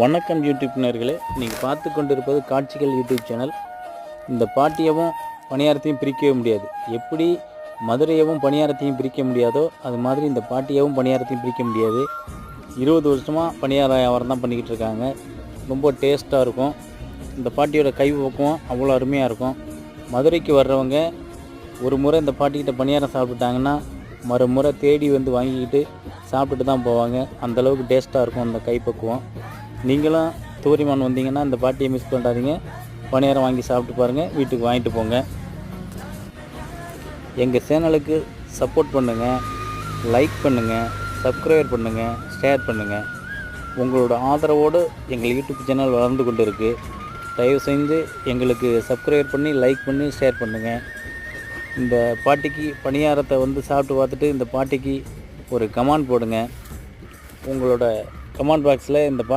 வணக்கம் யூடியூப் நேர்களே நீங்கள் பார்த்து கொண்டிருப்பது காட்சிகள் யூடியூப் சேனல் இந்த பாட்டியவும் பணியாரத்தையும் பிரிக்கவே முடியாது. எப்படி மதுரையவும் பணியாரத்தையும் பிரிக்க முடியாதோ அது மாதிரி இந்த பாட்டியவும் பணியாரத்தையும் பிரிக்க முடியாது. இருபது வருஷமாக பணியார வியாபாரம் தான் பண்ணிக்கிட்டு இருக்காங்க. ரொம்ப டேஸ்ட்டாக இருக்கும். இந்த பாட்டியோட கை பக்குவம் அவ்வளோ அருமையாக இருக்கும். மதுரைக்கு வர்றவங்க ஒரு முறை இந்த பாட்டிக்கிட்ட பணியாரம் சாப்பிட்டுட்டாங்கன்னா மறுமுறை தேடி வந்து வாங்கிக்கிட்டு சாப்பிட்டுட்டு தான் போவாங்க. அந்த அளவுக்கு டேஸ்ட்டாக இருக்கும் அந்த கைப்பக்குவம். நீங்களும் தூரிமான் வந்தீங்கன்னா இந்த பாட்டியை மிஸ் பண்ணுறாதீங்க பணியாரம் வாங்கி சாப்பிட்டு பாருங்கள் வீட்டுக்கு வாங்கிட்டு போங்க. எங்கள் சேனலுக்கு சப்போர்ட் பண்ணுங்கள் லைக் பண்ணுங்கள் சப்ஸ்கிரைப் பண்ணுங்கள் ஷேர் பண்ணுங்கள் உங்களோட ஆதரவோடு எங்கள் யூடியூப் சேனல் வளர்ந்து கொண்டு இருக்குது தயவு செஞ்சு எங்களுக்கு சப்ஸ்கிரைப் பண்ணி லைக் பண்ணி ஷேர் பண்ணுங்கள் இந்த பாட்டிக்கு பணியாரத்தை வந்து சாப்பிட்டு பார்த்துட்டு இந்த பாட்டிக்கு ஒரு கமெண்ட் போடுங்க. உங்களோட கமெண்ட் பாக்ஸில் இந்த பா